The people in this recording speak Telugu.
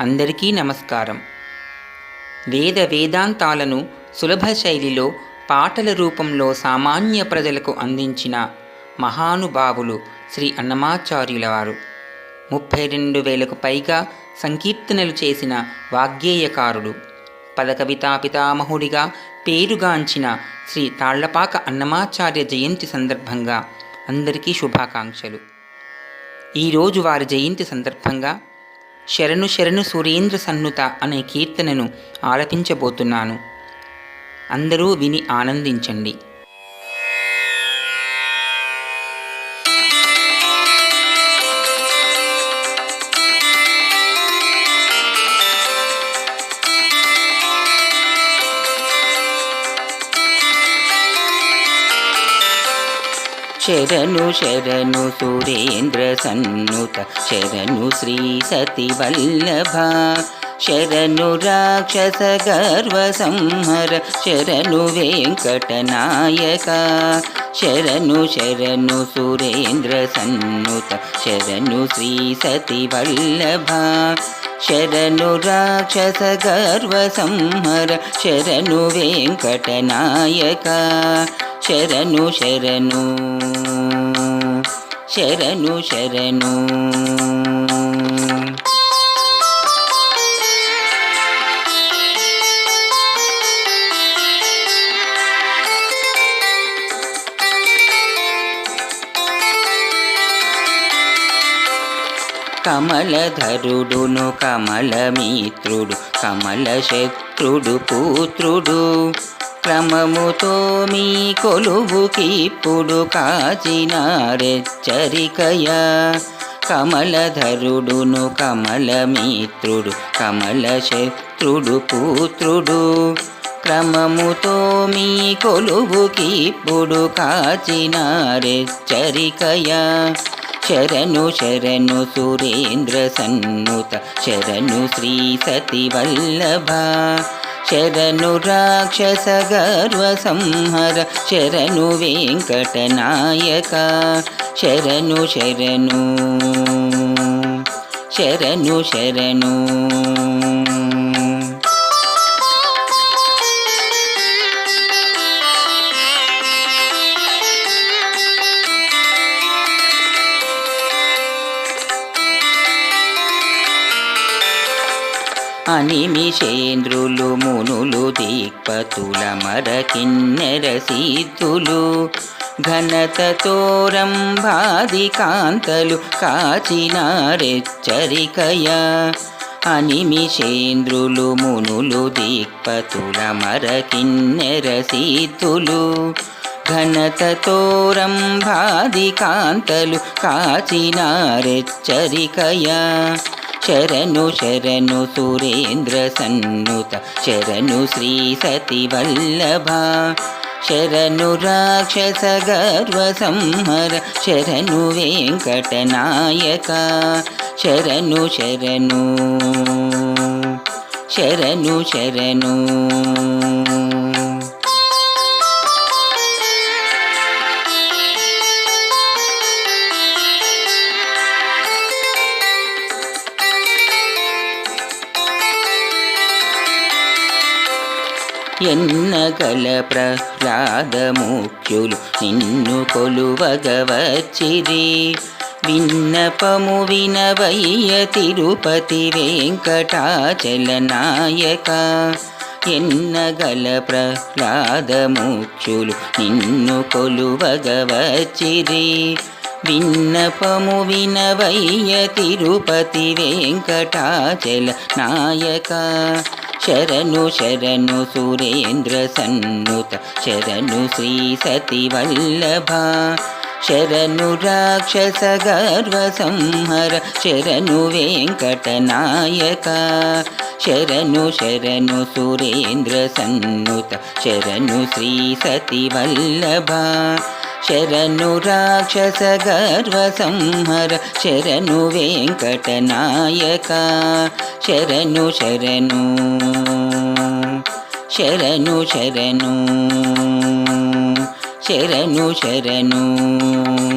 అందరికీ నమస్కారం. వేద వేదాంతాలను సులభ శైలిలో పాటల రూపంలో సామాన్య ప్రజలకు అందించిన మహానుభావులు శ్రీ అన్నమాచార్యుల వారు ముప్పై రెండు వేలకు పైగా సంకీర్తనలు చేసిన వాగ్గేయకారుడు పదకవితా పితామహుడిగా పేరుగాంచిన శ్రీ తాళ్ళపాక అన్నమాచార్య జయంతి సందర్భంగా అందరికీ శుభాకాంక్షలు. ఈరోజు వారి జయంతి సందర్భంగా శరణు శరణు సురేంద్ర సన్నుత అనే కీర్తనను ఆలపించబోతున్నాను. అందరూ విని ఆనందించండి. శరణు శరణు సురేంద్ర సన్నుత శరణు శ్రీ సతి వల్లభ శరణు రాక్షస గర్వ సంహర శరణు వెంకటనాయక. శరణు శరణు సురేంద్ర సన్నుత శరణు శ్రీ సతి వల్లభ శరణు రాక్షస గర్వ సంహర శరణు వెంకటనాయక. శరణు శరణు శరణు శరణు. కమలధరుడును కమలమిత్రుడు కమల శత్రుడు పుత్రుడు. క్రమముతో మీ కొలువుకిప్పుడు కాచినారెచ్చరికయ కమలధరుడును కమలమిత్రుడు కమల శత్రుడు పుత్రుడు. క్రమముతో మీ కొలువుకిప్పుడు కాచినారెచ్చరికయ శరణు శరణు సురేంద్ర సన్నుత శరణు శ్రీ సతి వల్లభ శరణు రాక్షస గర్వ సంహర శరణు వెంకటనాయక. శరణు శరణు శరణు శరణు. అనిమిషేంద్రులు మునులు దిక్పతుల మరకిన్నెర సిద్ధులు ఘనతతోరంభాది కాంతలు కాచినారెచ్చరికయ. అనిమిషేంద్రులు మునులు దిక్పతుల మరకిన్నెర సిద్ధులు ఘనతతోరంభాది కాంతలు కాచినారెచ్చరికయ. శరణు శరణు సురేంద్ర సన్నుత శరణు శ్రీ సతి వల్లభ శరణు రాక్షస గర్వ సంహర శరణు వెంకటనాయక శరణు శరణు శరణు శరణు ఎన్నగల ప్రహ్లాదముఖ్యులు నిన్ను కొలువగవచ్చిరి. విన్నపము వినవయ్య తిరుపతి వెంకటాచలనాయక ఎన్నగల ప్రహ్లాదముఖ్యులు నిన్ను కొలువగవచ్చిరి. విన్నపము వినవయ్య తిరుపతి వెంకటాచల నాయక. శరణు శరణు సురేంద్ర సన్నుత శరణు శ్రీ సతి వల్లభ శరణు రాక్షస గర్వ సంహర శరణు వెంకటనాయక. శరణు శరణు సురేంద్ర సన్నుత శరణు శ్రీ సతి వల్లభ శరణు రాక్షస గర్వ సంహర శరణు వెంకటనాయక. శరణు శరణు. శరణు శరణు. శరణు శరణు.